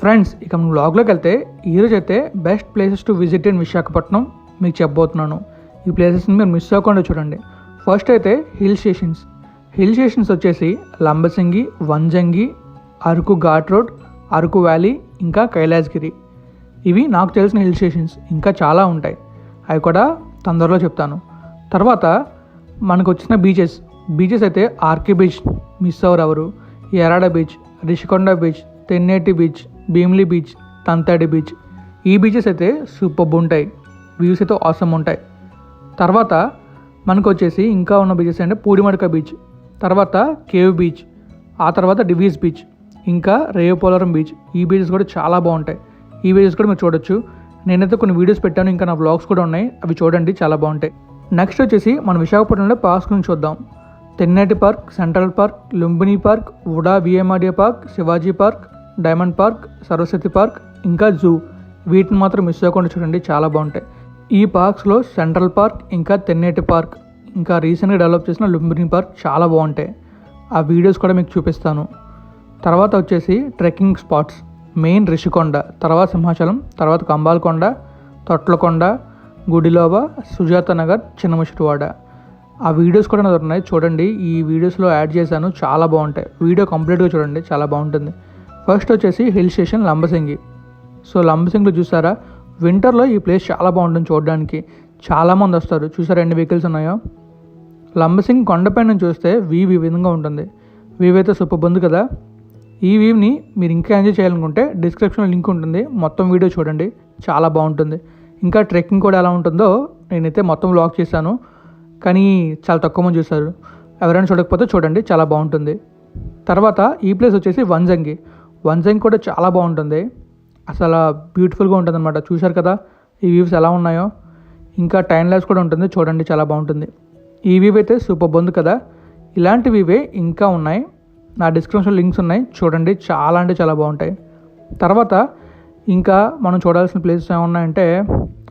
Friends ఇక మనం బ్లాగ్లోకి వెళ్తే ఈరోజు అయితే best places to visit in Visakhapatnam మీకు చెప్పబోతున్నాను. ఈ ప్లేసెస్ని మీరు మిస్ అవ్వకుండా చూడండి. ఫస్ట్ అయితే హిల్ స్టేషన్స్ హిల్ స్టేషన్స్ వచ్చేసి Lambasingi Vanjangi Araku ghat road Araku valley ఇంకా కైలాసగిరి. ఇవి నాకు తెలిసిన హిల్ స్టేషన్స్ ఇంకా చాలా ఉంటాయి. అవి కూడా తొందరలో చెప్తాను. తర్వాత మనకు వచ్చిన బీచెస్ బీచెస్ అయితే ఆర్కే బీచ్ మిస్ అవ్వరు ఎవరు? Yarada beach Rushikonda beach Tenneti beach Bheemili beach Tantadi beach ఈ బీచెస్ అయితే సూపర్బ్ ఉంటాయి వ్యూస్ అయితే ఆసమ్ ఉంటాయి. తర్వాత మనకు వచ్చేసి ఇంకా ఉన్న బీచెస్ అంటే పూడిమడక బీచ్ తర్వాత కేవ్ బీచ్ ఆ తర్వాత డివీస్ బీచ్ ఇంకా రేవపోలవరం బీచ్ ఈ బీచెస్ కూడా చాలా బాగుంటాయి. ఈ బీచెస్ కూడా మీరు చూడొచ్చు. నేనైతే కొన్ని వీడియోస్ పెట్టాను ఇంకా నా బ్లాగ్స్ కూడా ఉన్నాయి. అవి చూడండి చాలా బాగుంటాయి. నెక్స్ట్ వచ్చేసి మన విశాఖపట్నంలో పార్క్స్ గురించి చూద్దాం. Tenneti park central park Lumbini park VUDA VMRDA park Shivaji park diamond park Saraswati park ఇంకా జూ. వీటిని మాత్రం మిస్ అవ్వకుండా చూడండి చాలా బాగుంటాయి. ఈ పార్క్స్లో సెంట్రల్ పార్క్ ఇంకా తెన్నేటి పార్క్ ఇంకా రీసెంట్గా డెవలప్ చేసిన లుంబిని పార్క్ చాలా బాగుంటాయి. ఆ వీడియోస్ కూడా మీకు చూపిస్తాను. తర్వాత వచ్చేసి ట్రెక్కింగ్ స్పాట్స్ మెయిన్ రిషికొండ తర్వాత సింహాచలం తర్వాత కంబాలకొండ తొట్లకొండ గుడిలోవ సుజాత నగర్ చిన్నముషిటివాడ ఆ వీడియోస్ కూడా నాకు ఉన్నాయి. చూడండి ఈ వీడియోస్లో యాడ్ చేశాను చాలా బాగుంటాయి. వీడియో కంప్లీట్గా చూడండి చాలా బాగుంటుంది. ఫస్ట్ వచ్చేసి హిల్ స్టేషన్ లంబసింగి. సో లంబసింగిలో చూసారా వింటర్లో ఈ ప్లేస్ చాలా బాగుంటుంది చూడడానికి. చాలామంది వస్తారు. చూసారా ఎన్ని వెహికల్స్ ఉన్నాయో? లంబసింగ్ కొండపైన నుంచి చూస్తే వీవ్ ఈ విధంగా ఉంటుంది. వీవ్ అయితే సూపర్ ఉంది కదా? ఈ వీవ్ని మీరు ఇంకా ఎంజాయ్ చేయాలనుకుంటే డిస్క్రిప్షన్లో లింక్ ఉంటుంది. మొత్తం వీడియో చూడండి. చాలా బాగుంటుంది. ఇంకా ట్రెక్కింగ్ కూడా ఎలా ఉంటుందో నేనైతే మొత్తం వ్లాగ్ చేశాను. కానీ చాలా తక్కువ మంది చూశారు. ఎవరైనా చూడకపోతే చూడండి. చాలా బాగుంటుంది. తర్వాత ఈ ప్లేస్ వచ్చేసి వంజంగి వంజంగి కూడా చాలా బాగుంటుంది. అసలు బ్యూటిఫుల్గా ఉంటుంది అనమాట చూశారు కదా ఈ వ్యూస్ ఎలా ఉన్నాయో. ఇంకా టైం లైఫ్ కూడా ఉంటుంది. చూడండి చాలా బాగుంటుంది. ఈ వ్యూ అయితే సూపర్ బొంది కదా. ఇలాంటి వ్యూవే ఇంకా ఉన్నాయి. నా డిస్క్రిప్షన్ లింక్స్ ఉన్నాయి. చూడండి చాలా అంటే చాలా బాగుంటాయి. తర్వాత ఇంకా మనం చూడాల్సిన ప్లేసెస్ ఏమున్నాయంటే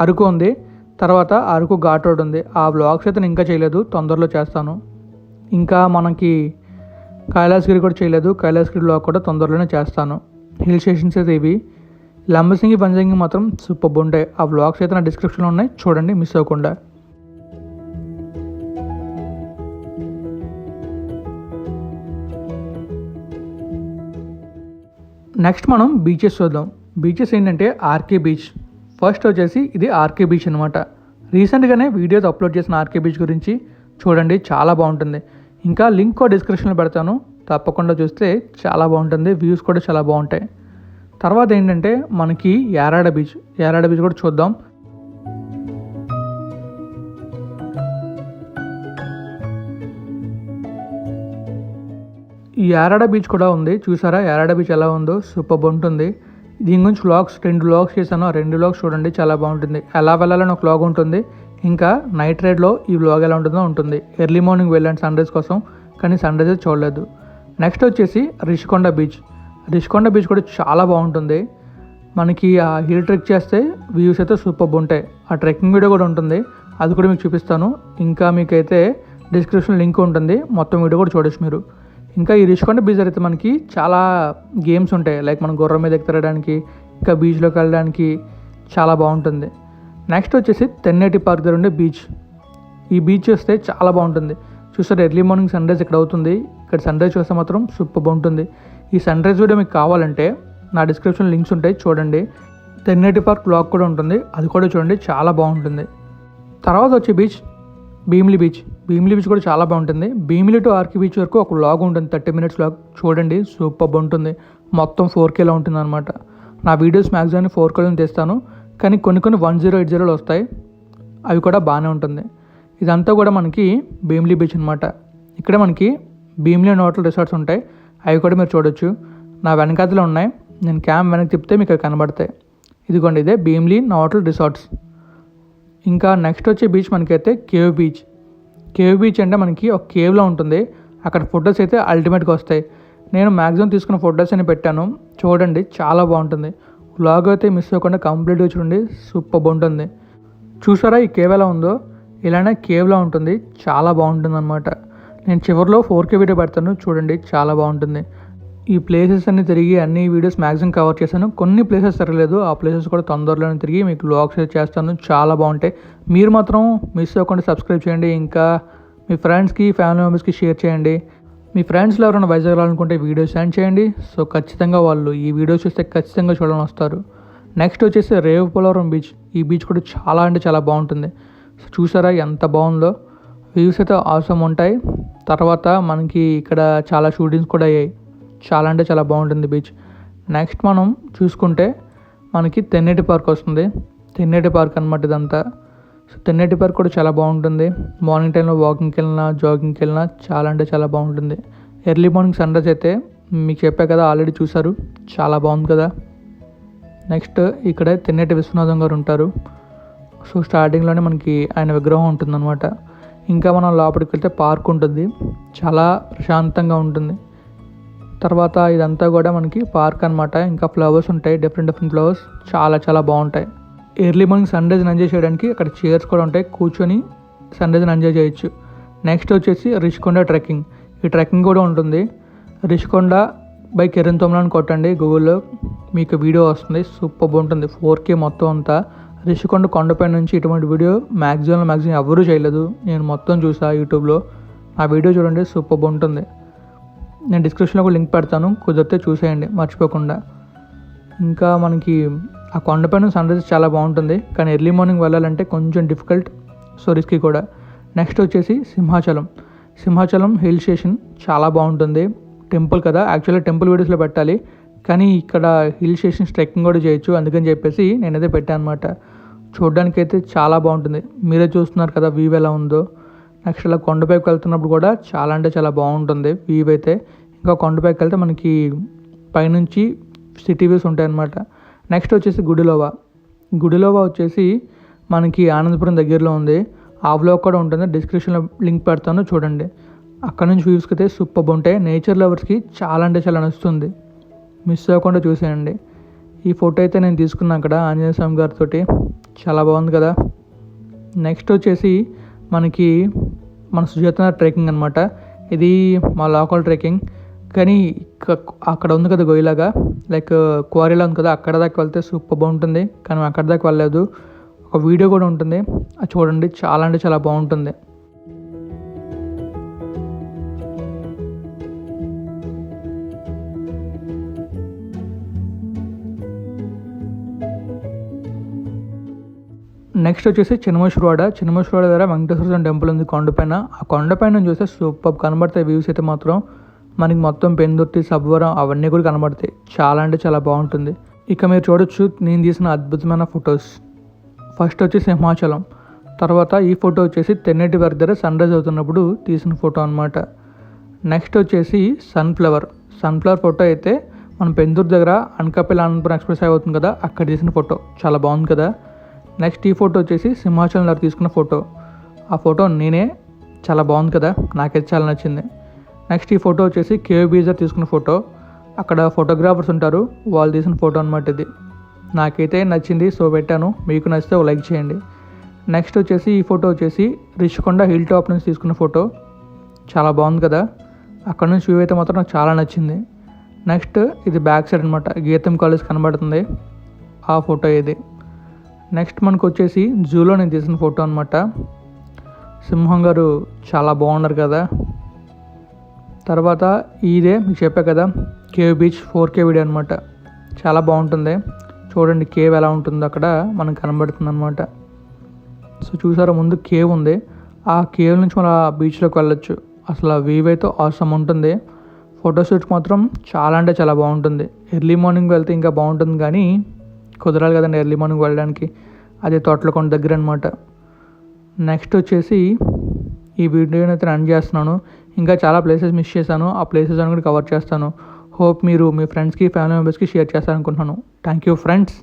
అరకు ఉంది. తర్వాత అరకు ఘాట్ రోడ్ ఉంది. ఆ వ్లాగ్స్ అయితే నేను ఇంకా చేయలేదు. తొందరలో చేస్తాను. ఇంకా మనకి కైలాసగిరి కూడా చేయలేదు. కైలాసగిరి వ్లాగ్ కూడా తొందరలోనే చేస్తాను. హిల్ స్టేషన్స్ అయితే ఇవి. లంబసింగి పంజంగి మాత్రం సూపర్ ఉంటాయి ఆ బ్లాగ్స్ అయితే నా డిస్క్రిప్షన్లో ఉన్నాయి. చూడండి మిస్ అవ్వకుండా. నెక్స్ట్ మనం బీచెస్ చూద్దాం. బీచెస్ ఏంటంటే ఆర్కే బీచ్. ఫస్ట్ వచ్చేసి ఇది ఆర్కే బీచ్ అనమాట రీసెంట్గానే వీడియోస్ అప్లోడ్ చేసిన ఆర్కే బీచ్ గురించి చూడండి చాలా బాగుంటుంది. ఇంకా లింక్ కూడా డిస్క్రిప్షన్లో పెడతాను. తప్పకుండా చూస్తే చాలా బాగుంటుంది. వ్యూస్ కూడా చాలా బాగుంటాయి. తర్వాత ఏంటంటే మనకి యారాడ బీచ్ యారాడ బీచ్ కూడా చూద్దాం. ఈ యారాడ బీచ్ కూడా ఉంది. చూసారా? యారాడ బీచ్ ఎలా ఉందో? సూపర్ ఉంటుంది. దీని గురించి వ్లాగ్స్ రెండు వ్లాగ్స్ చేశాను. ఆ రెండు వ్లాగ్స్ చూడండి చాలా బాగుంటుంది. ఎలా వెళ్ళాలని ఒక వ్లాగ్ ఉంటుంది. ఇంకా నైట్ రైడ్లో ఈ వ్లాగ్ ఎలా ఉంటుందో ఉంటుంది. ఎర్లీ మార్నింగ్ వెళ్ళండి సన్ రైజ్ కోసం కానీ సన్ రైజ్ చూడలేదు. నెక్స్ట్ వచ్చేసి రిషికొండ బీచ్ రిషికొండ బీచ్ కూడా చాలా బాగుంటుంది. మనకి ఆ హిల్ ట్రెక్ చేస్తే వ్యూస్ అయితే సూపర్ ఉంటాయి. ఆ ట్రెక్కింగ్ వీడియో కూడా ఉంటుంది. అది కూడా మీకు చూపిస్తాను. ఇంకా మీకైతే డిస్క్రిప్షన్ లింక్ ఉంటుంది. మొత్తం వీడియో కూడా చూడొచ్చు మీరు. ఇంకా ఈ రిషికొండ బీచ్ అయితే మనకి చాలా గేమ్స్ ఉంటాయి. లైక్ మనం గుర్రం మీద ఎక్కిరడానికి ఇంకా బీచ్లోకి వెళ్ళడానికి చాలా బాగుంటుంది. నెక్స్ట్ వచ్చేసి తెన్నేటి పార్క్ దగ్గర ఉండే బీచ్ ఈ బీచ్ వస్తే చాలా బాగుంటుంది. చూసారు ఎర్లీ మార్నింగ్ సన్ రైజ్ ఇక్కడ అవుతుంది. ఇక్కడ సన్ రైజ్ చూస్తే మాత్రం సూపర్ బాగుంటుంది. ఈ సన్ రైజ్ వీడియో మీకు కావాలంటే నా డిస్క్రిప్షన్ లింక్స్ ఉంటాయి చూడండి. తెన్నేటి పార్క్ బ్లాగ్ కూడా ఉంటుంది. అది కూడా చూడండి చాలా బాగుంటుంది. తర్వాత వచ్చే beach Bheemili beach Bheemili beach కూడా చాలా బాగుంటుంది. భీమిలి టు ఆర్కి బీచ్ వరకు ఒక లాగ్ ఉంటుంది థర్టీ మినిట్స్ లాగ్ చూడండి సూపర్ ఉంటుంది మొత్తం ఫోర్ కేలో ఉంటుంది అనమాట నా వీడియోస్ మ్యాక్సిమం ఫోర్ కేలో తెస్తాను. కానీ కొన్ని కొన్ని వన్ జీరో ఎయిట్ జీరోలు వస్తాయి. అవి కూడా బాగానే ఉంటుంది. ఇదంతా కూడా మనకి భీమిలీ బీచ్ అనమాట ఇక్కడ మనకి భీమిలీ అండ్ హోటల్ రిసార్ట్స్ ఉంటాయి. అవి కూడా మీరు చూడొచ్చు. నా వెనకాతలో ఉన్నాయి. నేను క్యామ్ వెనక్కి తిప్పితే మీకు కనబడతాయి. ఇదిగోండి ఇదే భీమ్లీ హోటల్ రిసార్ట్స్. ఇంకా నెక్స్ట్ వచ్చే బీచ్ మనకైతే కేవ్ బీచ్. కేవ్ బీచ్ అంటే మనకి ఒక కేవ్లో ఉంటుంది. అక్కడ ఫొటోస్ అయితే అల్టిమేట్గా వస్తాయి. నేను మ్యాక్సిమం తీసుకున్న ఫొటోస్ అని పెట్టాను. చూడండి చాలా బాగుంటుంది. వ్లాగ్ అయితే మిస్ అవ్వకుండా కంప్లీట్గా చూడండి. సూపర్ ఉంటుంది చూసారా ఈ కేవ్ ఎలా ఉందో? ఇలానే కేవ్లా ఉంటుంది. చాలా బాగుంటుంది అనమాట నేను చివరిలో ఫోర్ కే వీడియో పెడతాను. చూడండి చాలా బాగుంటుంది. ఈ ప్లేసెస్ అన్ని తిరిగి అన్ని వీడియోస్ మ్యాక్సిమం కవర్ చేశాను. కొన్ని ప్లేసెస్ తిరగలేదు. ఆ ప్లేసెస్ కూడా తొందరలోనే తిరిగి మీకు బ్లాగ్స్ చేస్తాను. చాలా బాగుంటాయి. మీరు మాత్రం మిస్ అవ్వకుండా సబ్స్క్రైబ్ చేయండి. ఇంకా మీ ఫ్రెండ్స్కి ఫ్యామిలీ మెంబర్స్కి షేర్ చేయండి. మీ ఫ్రెండ్స్లో ఎవరైనా వైజాగ్ రావాలనుకుంటే వీడియో సెండ్ చేయండి. సో ఖచ్చితంగా వాళ్ళు ఈ వీడియో చూస్తే ఖచ్చితంగా చూడాలని వస్తారు. నెక్స్ట్ వచ్చేసి రేవ్ పోలవరం బీచ్ ఈ బీచ్ కూడా చాలా అంటే చాలా బాగుంటుంది. సో చూసారా ఎంత బాగుందో? వ్యూస్ అయితే అవసరం ఉంటాయి. తర్వాత మనకి ఇక్కడ చాలా షూటింగ్స్ కూడా అయ్యాయి. చాలా అంటే చాలా బాగుంటుంది బీచ్ నెక్స్ట్ మనం చూసుకుంటే మనకి తెన్నేటి పార్క్ వస్తుంది. తెన్నేటి పార్క్ అనమాట ఇదంతా. తెన్నేటి పార్క్ కూడా చాలా బాగుంటుంది. మార్నింగ్ టైంలో వాకింగ్కి వెళ్ళినా జాగింగ్కి వెళ్ళినా చాలా అంటే చాలా బాగుంటుంది. ఎర్లీ మార్నింగ్ సన్ రైజ్ అయితే మీకు చెప్పా కదా ఆల్రెడీ చూసారు చాలా బాగుంది కదా. నెక్స్ట్ ఇక్కడ తెన్నేటి విశ్వనాథం గారు ఉంటారు. సో స్టార్టింగ్లోనే మనకి ఆయన విగ్రహం ఉంటుందన్నమాట. ఇంకా మనం లోపలికి వెళ్తే పార్క్ ఉంటుంది. చాలా ప్రశాంతంగా ఉంటుంది. తర్వాత ఇదంతా కూడా మనకి పార్క్ అనమాట ఇంకా ఫ్లవర్స్ ఉంటాయి డిఫరెంట్ డిఫరెంట్ ఫ్లవర్స్ చాలా చాలా బాగుంటాయి. ఎర్లీ మార్నింగ్ సన్ రైజ్ని ఎంజాయ్ చేయడానికి అక్కడ చైర్స్ కూడా ఉంటాయి. కూర్చొని సన్ రైజ్ని ఎంజాయ్ చేయొచ్చు. నెక్స్ట్ వచ్చేసి రిషికొండ ట్రెక్కింగ్ ఈ ట్రెక్కింగ్ కూడా ఉంటుంది. రిషికొండ బై కిరణ్ తొమ్మిది కొట్టండి గూగుల్లో మీకు వీడియో వస్తుంది. సూపర్ బాగుంటుంది. ఫోర్ కే మొత్తం అంతా. రిషికొండ కొండపై నుంచి ఇటువంటి వీడియో మ్యాక్సిమం మ్యాక్సిమం ఎవరూ చేయలేదు. నేను మొత్తం చూసా యూట్యూబ్లో. ఆ వీడియో చూడండి. సూపర్ బాగుంటుంది. నేను డిస్క్రిప్షన్లో కూడా లింక్ పెడతాను. కుదిరితే చూసేయండి. మర్చిపోకుండా. ఇంకా మనకి ఆ కొండపైన సన్ రైజ్ చాలా బాగుంటుంది. కానీ ఎర్లీ మార్నింగ్ వెళ్ళాలంటే కొంచెం డిఫికల్ట్. సో రిస్కీ కూడా. నెక్స్ట్ వచ్చేసి సింహాచలం. సింహాచలం హిల్ స్టేషన్ చాలా బాగుంటుంది. టెంపుల్ కదా. యాక్చువల్గా టెంపుల్ వీడియోస్లో పెట్టాలి. కానీ ఇక్కడ హిల్ స్టేషన్ ట్రెక్కింగ్ కూడా చేయొచ్చు. అందుకని చెప్పేసి నేనైతే పెట్టాను అనమాట చూడడానికి అయితే చాలా బాగుంటుంది. మీరే చూస్తున్నారు కదా వ్యూ ఎలా ఉందో. నెక్స్ట్ అలా కొండపైకి వెళ్తున్నప్పుడు కూడా చాలా అంటే చాలా బాగుంటుంది వ్యూ అయితే. ఇంకా కొండపైకి వెళ్తే మనకి పైనుంచి సిటీ వ్యూస్ ఉంటాయన్నమాట. నెక్స్ట్ వచ్చేసి గుడిలోవా. గుడిలోవా వచ్చేసి మనకి ఆనందపురం దగ్గరలో ఉంది. ఆ కూడా ఉంటుంది. డిస్క్రిప్షన్లో లింక్ పెడతాను చూడండి. అక్కడ నుంచి చూసుకుంటే సూపర్ ఉంటాయి. నేచర్ లవర్స్కి చాలా అంటే చాలా నచ్చుతుంది. మిస్ అవ్వకుండా చూసేయండి. ఈ ఫోటో అయితే నేను తీసుకున్నాను అక్కడ ఆంజనేయ స్వామి గారితో చాలా బాగుంది కదా. నెక్స్ట్ వచ్చేసి మనకి మన సుజాత ట్రెక్కింగ్ అనమాట ఇది మా లోకల్ ట్రెక్కింగ్ కానీ అక్కడ ఉంది కదా గొయ్యలాగా. లైక్ క్వారీలో ఉంది కదా అక్కడ దాకా వెళ్తే సూపర్ బాగుంటుంది. కానీ అక్కడ దాకా వెళ్ళలేదు. ఒక వీడియో కూడా ఉంటుంది. అది చూడండి. చాలా అంటే చాలా బాగుంటుంది. నెక్స్ట్ వచ్చేసి చిన్నమేశ్వరవాడ చిన్నమేశ్వరవాడ దగ్గర వెంకటేశ్వర స్వామి టెంపుల్ ఉంది కొండపైన ఆ కొండపైన చూస్తే సూపర్ కనబడతాయి వ్యూస్ అయితే మాత్రం. మనకి మొత్తం పెందుర్తి సబ్వరం అవన్నీ కూడా కనబడతాయి. చాలా అంటే చాలా బాగుంటుంది. ఇక మీరు చూడొచ్చు నేను తీసిన అద్భుతమైన ఫొటోస్. ఫస్ట్ వచ్చి సింహాచలం. తర్వాత ఈ ఫోటో వచ్చేసి తెన్నటి వారి దగ్గర సన్ రైజ్ అవుతున్నప్పుడు తీసిన ఫోటో అనమాట నెక్స్ట్ వచ్చేసి సన్ఫ్లవర్. సన్ఫ్లవర్ ఫోటో అయితే మన పెందూరు దగ్గర అనకాపల్లి అనంతపురం ఎక్స్ప్రెస్ అవుతుంది కదా అక్కడ తీసిన ఫోటో. చాలా బాగుంది కదా. నెక్స్ట్ ఈ ఫోటో వచ్చేసి సింహాచలం దగ్గర తీసుకున్న ఫోటో. ఆ ఫోటో నేనే చాలా బాగుంది కదా. నాకైతే చాలా నచ్చింది. నెక్స్ట్ ఈ ఫోటో వచ్చేసి కేవ్ బీజర్ తీసుకున్న ఫోటో. అక్కడ ఫోటోగ్రాఫర్స్ ఉంటారు వాళ్ళు తీసిన ఫోటో అనమాట ఇది. నాకైతే నచ్చింది సో పెట్టాను. మీకు నచ్చితే లైక్ చేయండి. నెక్స్ట్ వచ్చేసి ఈ ఫోటో వచ్చేసి రిషికొండ హిల్ టాప్ నుంచి తీసుకున్న ఫోటో. చాలా బాగుంది కదా. అక్కడ నుంచి వ్యూ అయితే మాత్రం నాకు చాలా నచ్చింది. నెక్స్ట్ ఇది బ్యాక్ సైడ్ అనమాట గీతం కాలేజ్ కనబడుతుంది. ఆ ఫోటో ఇది. నెక్స్ట్ మనకు వచ్చేసి జూలో నేను తీసిన ఫోటో అనమాట సింహం గారు చాలా బాగున్నారు కదా. తర్వాత ఇదే మీకు చెప్పా కదా cave beach four K video అనమాట చాలా బాగుంటుంది. చూడండి కేవ్ ఎలా ఉంటుందో అక్కడ మనకు కనబడుతుంది అనమాట సో చూసారా ముందు కేవ్ ఉంది. ఆ కేవ్ నుంచి మన బీచ్లోకి వెళ్ళొచ్చు. అసలు ఆ వీవ్ అయితే అవసరం ఉంటుంది. ఫోటోషూట్ మాత్రం చాలా అంటే చాలా బాగుంటుంది. ఎర్లీ మార్నింగ్ వెళ్తే ఇంకా బాగుంటుంది కానీ కుదరాలి కదండి ఎర్లీ మార్నింగ్ వెళ్ళడానికి. అదే తోటలకొండ దగ్గర అనమాట నెక్స్ట్ వచ్చేసి ఈ వీడియోని అయితే రన్ చేస్తున్నాను. ఇంకా చాలా ప్లేసెస్ మిస్ చేశాను. ఆ ప్లేసెస్ అని కూడా కవర్ చేస్తాను. హోప్ మీరు మీ ఫ్రెండ్స్కి ఫ్యామిలీ మెంబర్స్కి షేర్ చేస్తారనుకుంటున్నాను. Thank you friends